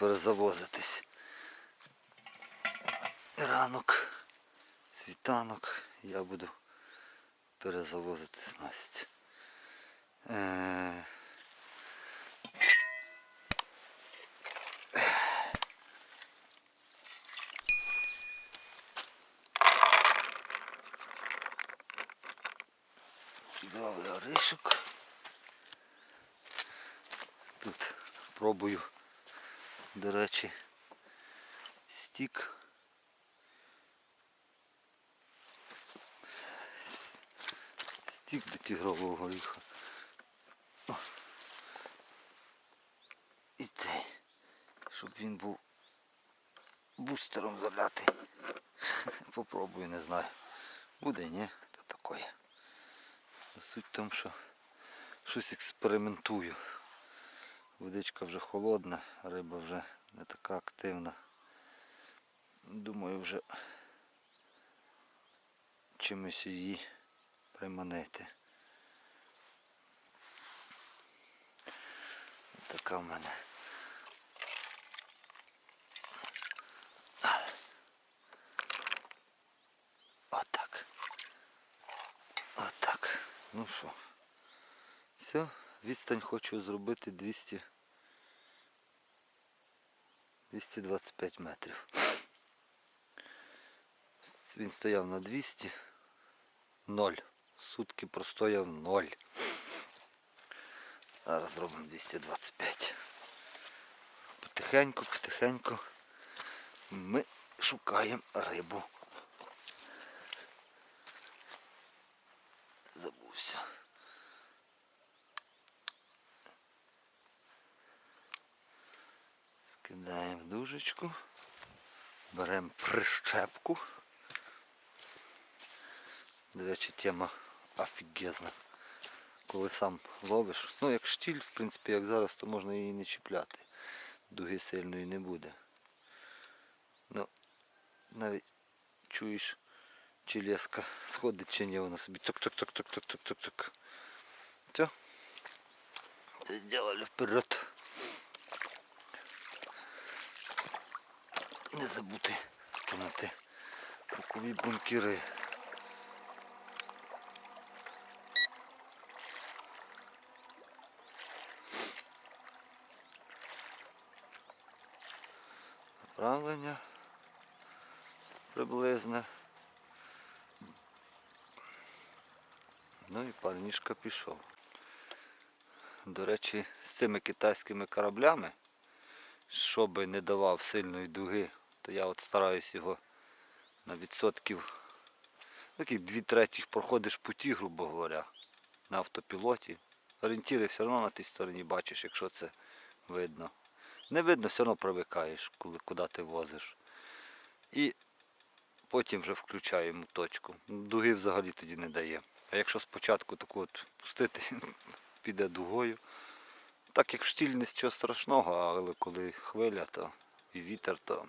перезавозитись. Ранок, світанок, я буду перезавозити снасть. Е... Кидав оришок. Тут пробую, до речі, стік. Стік до тігрового горіха. І цей, щоб він був бустером заляти. Попробую, не знаю. Буде, ні? Та такое. Суть в тому, що щось експериментую. Водичка вже холодна, риба вже не така активна. Думаю вже чимось її приманити. Така в мене. Отак. Отак. Ну що. Все, відстань хочу зробити 200 225 метрів. Він стояв на 200. 0. Сутки простояв 0. Зараз зробимо 225. Потихеньку, потихеньку ми шукаємо рибу. Дужечку. Беремо прищепку. До речі, тема офігезна. Коли сам ловиш. Ну як штіль, в принципі, як зараз, то можна її не чіпляти. Дуги сильної не буде. Ну, навіть чуєш, чи леска сходить, чи ні, вона собі тук-тук-тук-тук-тук-тук-тук. Все. Зробили вперед. Не забути скинути бокові бункери. Направлення приблизне. Ну і парнішка пішов. До речі, з цими китайськими кораблями, щоб не давав сильної дуги, то я от стараюсь його на відсотків, таких дві третіх проходиш путі, грубо говоря, на автопілоті. Орієнтири все одно на тій стороні бачиш, якщо це видно. Не видно, все одно привикаєш, коли куди ти возиш. І потім вже включаємо точку. Дуги взагалі тоді не дає. А якщо спочатку таку от пустити, піде дугою. Так як в штіль нічого страшного, але коли хвиля то і вітер, то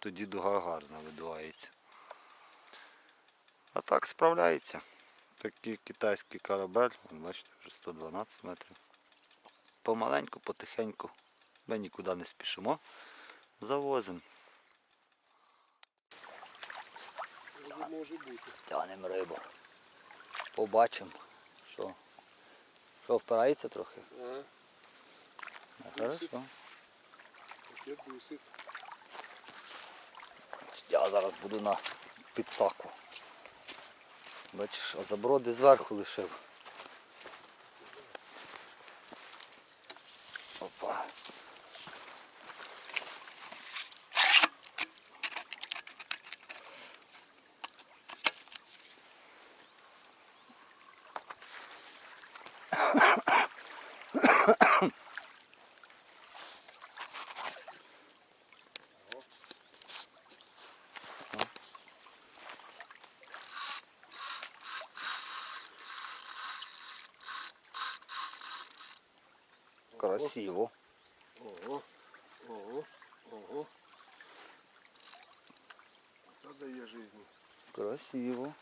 тоді дуга гарно видувається. А так справляється. Такий китайський корабель, бачите, вже 112 метрів. Помаленьку, потихеньку. Ми нікуди не спішимо. Завозимо. Може, бути. Тянемо рибу. Побачимо, що. Що впирається трохи? Ага, Хорошо. дусить. Зараз буду на підсаку. Бачиш, а заброди зверху лишив. Красиво. Ого. Ого. Ого. Це дає жизнь. Красиво.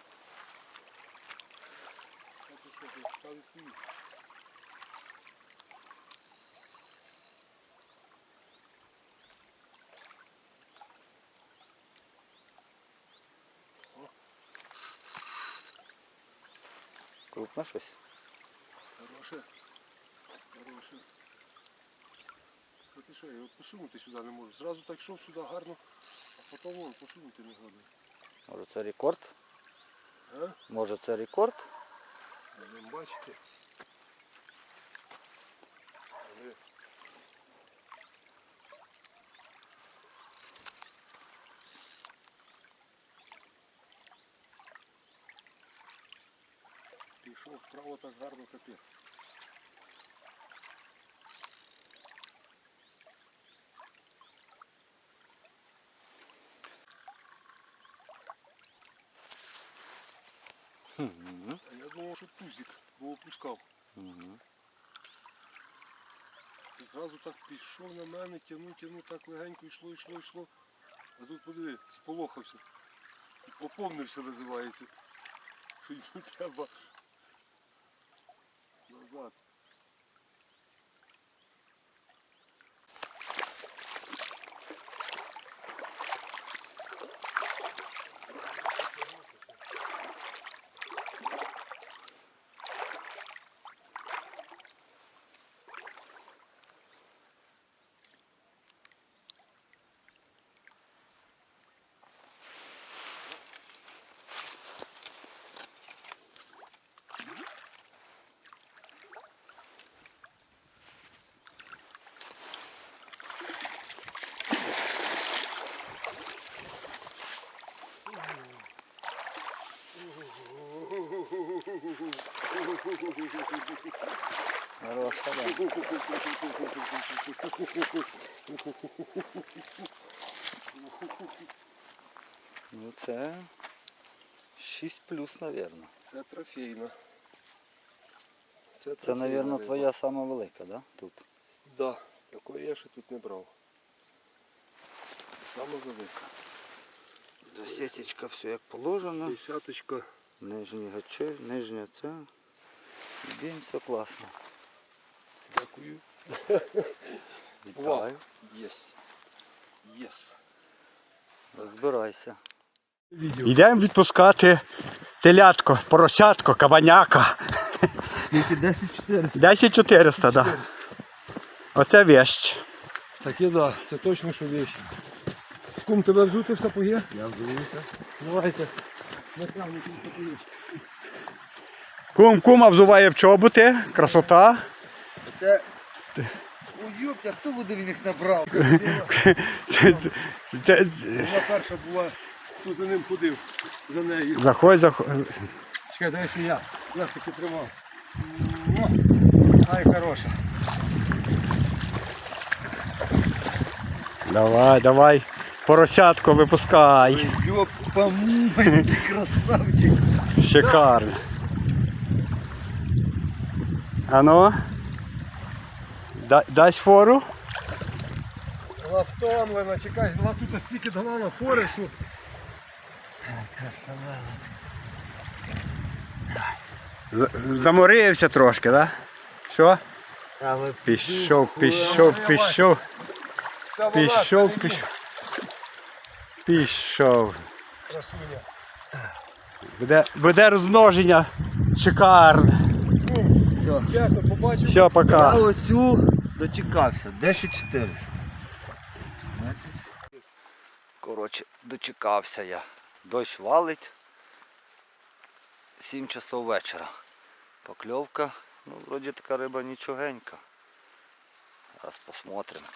Крупно щось? Хороше. Хороше. Ти що, я його посунути сюди не можу. Зразу так йшов сюди гарно, а потім вон посунути не годен. Може це рекорд? А? Може це рекорд? Будемо бачити. Але Пішов вправо так гарно капець. Мгм. А я думав, що тузик, бо опускав. Угу. І Зразу так пішов на мене, тягнув, тягнув, так легенько йшло, йшло, йшло. А тут подиви, сполохався. Опомнився називається. Що йому треба назад. Хороша, да. Ну це 6 плюс, напевно. Це трофейна. Це, Це, напевно, твоя сама велика, да? Тут. Да, такої я ще тут не брав. Це саме велика. Засічечка все як положено. Десяточка. Нижні гачи, нижня це. Бім, все класно. Дякую. Вітаю. Єс. Єс. Розбирайся. Йдемо відпускати телятко, поросятко, кабаняка. Скільки? 10-4. 10400, так. Да. Оце вещь. Таке да, це точно що вещі. Кум, тебе взути в сапоги? Я взуюся. Давайте. Кум кума взуває в чоботи, красота. Це... Ой, хто буде він їх набрав? Вона перша була, хто за ним ходив. За нею. Заходь, заходь. Чекай, дай ще я. Я ж таки тримав. О, Ай, хороша. Давай, давай. Поросятко випускай. Ёпа, мой, красавчик. Шикарно. Ану. Да- Дасть фору. Вона втомлена, чекай, вона тут стільки давала фори, що Заморився трошки, так? Да? Що? Пішов, пішов, пішов, пішов, пішов. Пішов. красуня. Буде, буде розмноження шикарне. Ну, чесно, побачив. Все, Я пока. оцю дочекався. 10400. Коротше, дочекався я. Дощ валить. 7 часов вечора. Покльовка. Ну, вроді така риба нічогенька. Зараз посмотримо.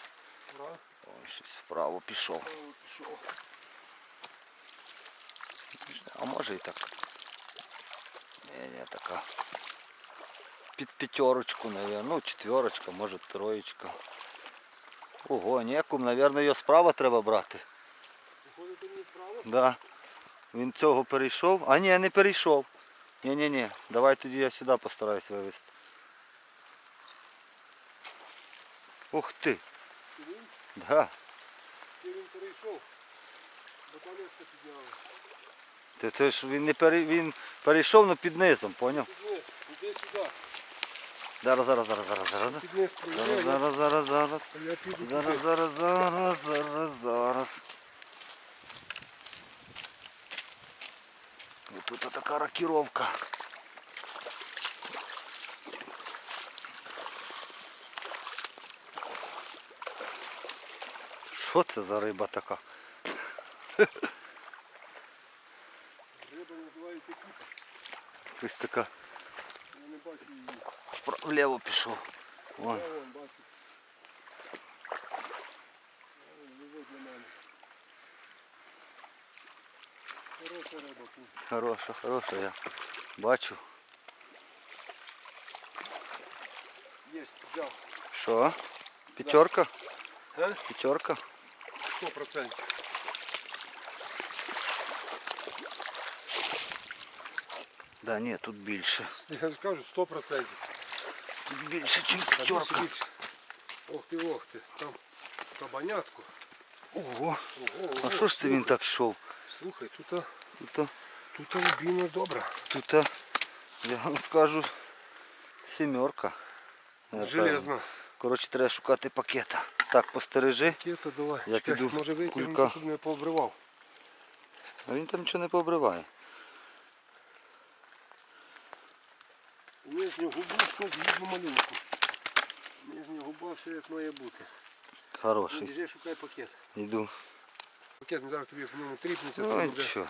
Ой, щось вправо пішов. А може і так. Ні, ні, така. Під п'ятерочку, наверное. Ну, четверочка, може троєчка. Ого, ніякум, напевно, його справа треба брати. Виходите мені вправо? Да. Він цього перейшов. А ні, не перейшов. Ні, ні, ні. Давай тоді я сюди постараюсь вивезти. Ух ти. Він? Да. Він перейшов. Баталецька підняла. Ти, ти ж він не пере... він перейшов, але під низом, поняв? Під низ, іди сюди. Зараз, зараз, зараз, зараз, зараз. А зараз, зараз, зараз, зараз. Зараз, зараз, зараз, зараз, зараз. Вот тут така рокіровка. Що це за риба така? Риба називається кіпа. Ось така. Вправо вліво пішов. Вон. Я вон бачу. Вон, лежить для мене. Хороша риба купа. Хороша, хороша я бачу. Єсть, взяв. Що? П'ятерка? Га? П'ятерка? Сто процентів. Да ні, тут більше. Я ж кажу, сто процентів. Більше, ніж п'ятерка. Ох ти, ох ти. Там кабанятку. Ого. Ого, А що ж це він так йшов? Слухай, тут, Тут, тут рубіна добра. тут, я вам скажу, сімерка. Железна. Коротше, треба шукати пакета. Так, постережи. Кета, давай. Я Чекай, піду може вийти, кулька. щоб не пообривав. А він там нічого не пообриває. Нижню губу згідно малюнку. Нижня губа все як має бути. Ну, Хороший. біжи, шукай пакет. Йду. Пакет не зараз тобі по ньому тріпнеться, Ну то буде нічого.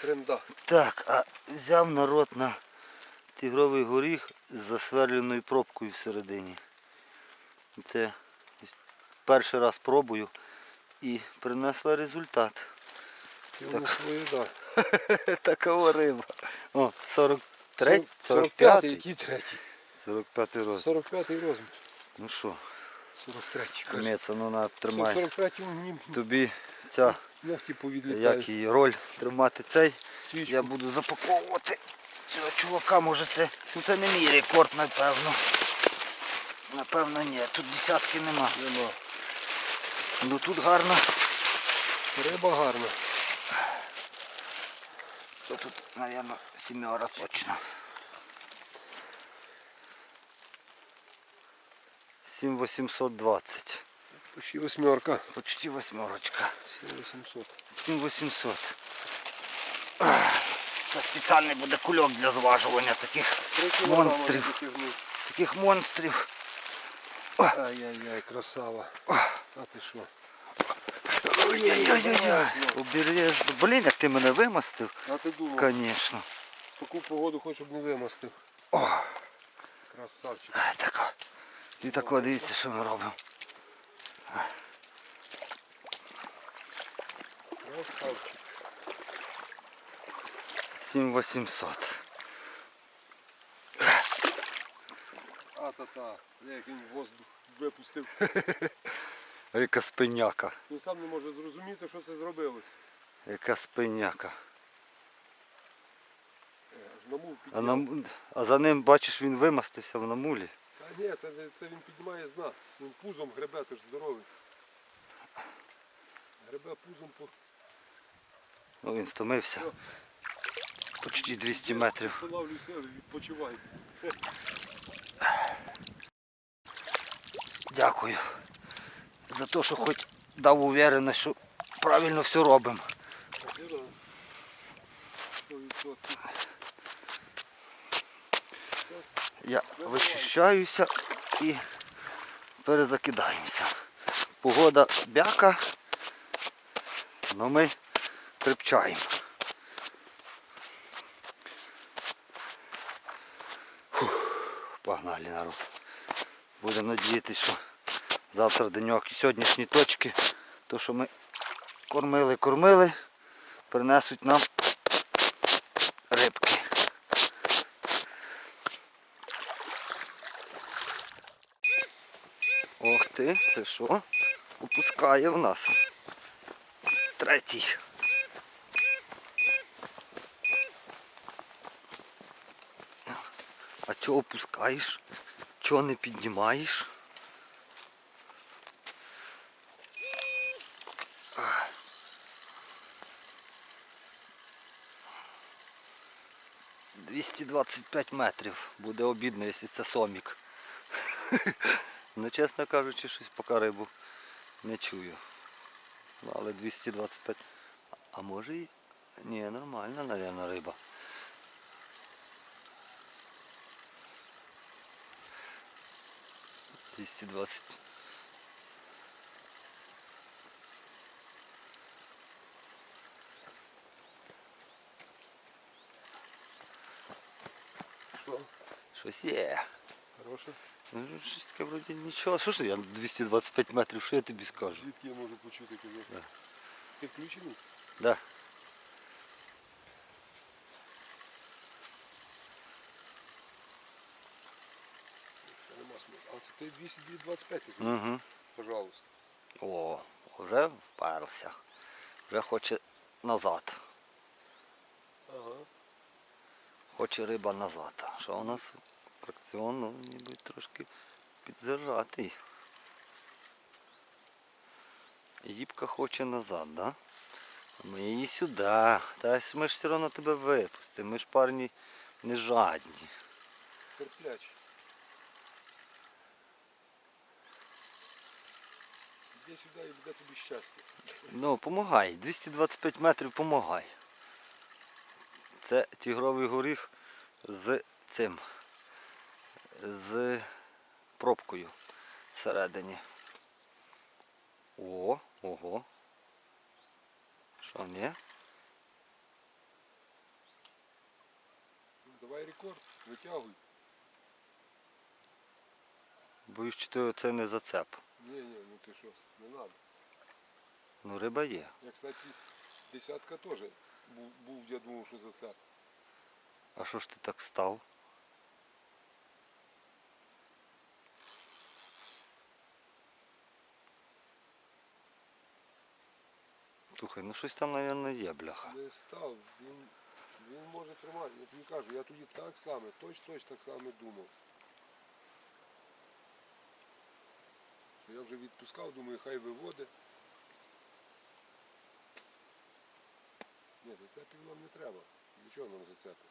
тренда. Так, а взяв народ на тигровий горіх з засверленою пробкою всередині. Це перший раз пробую і принесла результат. Воно своє, да. Такова риба. О, 43, 45, 45, який третій? 45 розмір. 45 розмір. Ну що, 43 кажу. Меца, ну на тримай. 43 ні, Тобі ця, ногті як її роль тримати цей. Свічку. Я буду запаковувати цього чувака, може це. Ну це не мій рекорд, напевно. Напевно ні, тут десятки нема. Нема. Ну тут гарно. Риба гарна. То тут, мабуть, сімера точно. Сім 820. Почти восьмерка. Почти восьмерочка. 7800. 7800. Це спеціальний буде кульок для зважування таких, Монстрів. таких монстрів. Ай-яй-яй, красава. А ти що? Ой-ой-ой-ой. Обережно. Блін, як ти мене вимастив. А ти думав, Конечно. Таку погоду хоч щоб не вимастив. О, Красавчик. а, тако. І тако, дивіться, що ми робимо. Красавчик. 7800. А-та-та. Як він воздух випустив. А яка спиняка. Він сам не може зрозуміти, що це зробилось. Яка спиняка. На мул А, підняв. на, м- а за ним, бачиш, він вимастився в намулі. Та ні, це, не- це він піднімає з дна. Він пузом гребе, ти ж здоровий. Гребе пузом по Ну він стомився. Почти 200 метрів. Вилавлюйся, відпочивай. Дякую. За те, що хоч дав увереність, що правильно все робимо. Сто відсотків. Я вичищаюся і перезакидаємося. Погода бяка, але ми крепчаємо. Погнали народ. Будемо надіятися, що завтра деньок і сьогоднішні точки, то що ми кормили, кормили, принесуть нам Це що? Опускає в нас. Третій. А чого опускаєш? Чого не піднімаєш? Двісті двадцять п'ять метрів. Буде обідно, якщо це сомік. Ну, чесно кажучи, щось поки рибу не чую. Ну, але 225. А може і... Ні, нормальна, мабуть, риба. Двісті двадцять. Що? Щось є. Хороше. Ну, щось таке вроді нічого. Що ж я 225 метрів, що я тобі скажу? Звідки я можу почути казати? Да. Ти включений? Да. Нема смисла. А це ти 225 ти забув? Угу. Пожалуйста. О, вже вперся. Вже хоче назад. Ага. Хоче риба назад. Що у нас фракціон, ну, ніби трошки підзажатий. Їбка хоче назад, да? А Ми її сюди. Та ми ж все одно тебе випустимо. Ми ж парні не жадні. Терплячий. Іди сюди і буде тобі щастя. Ну, помагай. 225 метрів помагай. Це тігровий горіх з цим. З пробкою всередині. О, ого. Що, ні? Ну, давай рекорд, витягуй. Боюсь, що ти це не зацеп. Ні, ні, ну ти що, не треба. Ну, риба є. Я, кстати, десятка теж був, був, я думав, що за це. А що ж ти так став? Слухай, ну щось там, мабуть, є, бляха. Не став, він, він може тримати. Я тобі кажу, я тоді так само, точно-точно так само думав. Я вже відпускав, думаю, хай виводить. Ні, зацепів нам не треба. Нічого нам зацепив.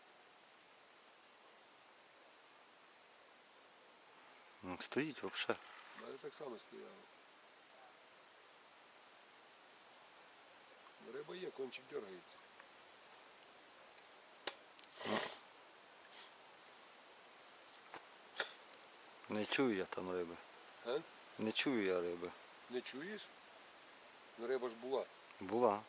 Ну, Стоїть взагалі. Мене так само стояло. Риба є, кончик дергається. Не чую я там риби. А? Не чую я риби. Не чуєш? Ну риба ж була. Була.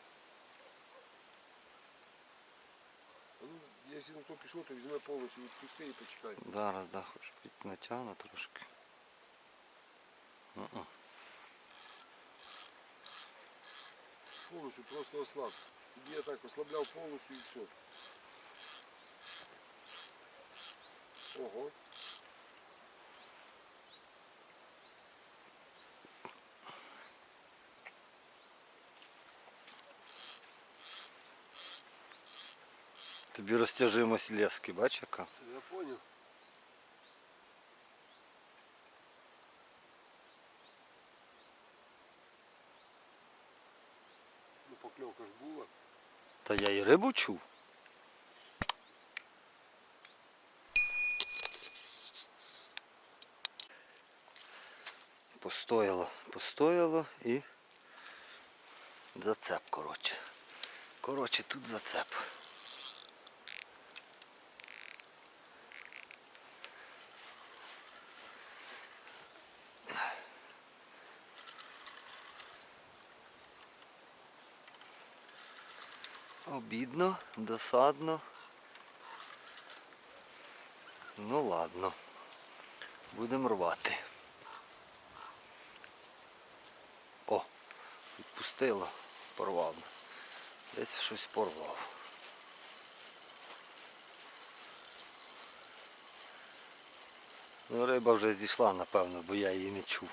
Ну, якщо на то пішло, то візьме повністю, відпусти і почекай. Зараз, да, хоч піднатягну трошки. Мгм. Повністю просто ослаб. Тоді я так ослабляв повністю і все. Ого. Тобі розтяжимость лески, бач яка? Це я поняв. Та я і рибу чув. Постояло, постояло і зацеп, коротше. Коротше, тут зацеп. Обідно, досадно. Ну ладно. Будемо рвати. О, відпустило, порвав. Десь щось порвав. Ну, риба вже зійшла, напевно, бо я її не чув.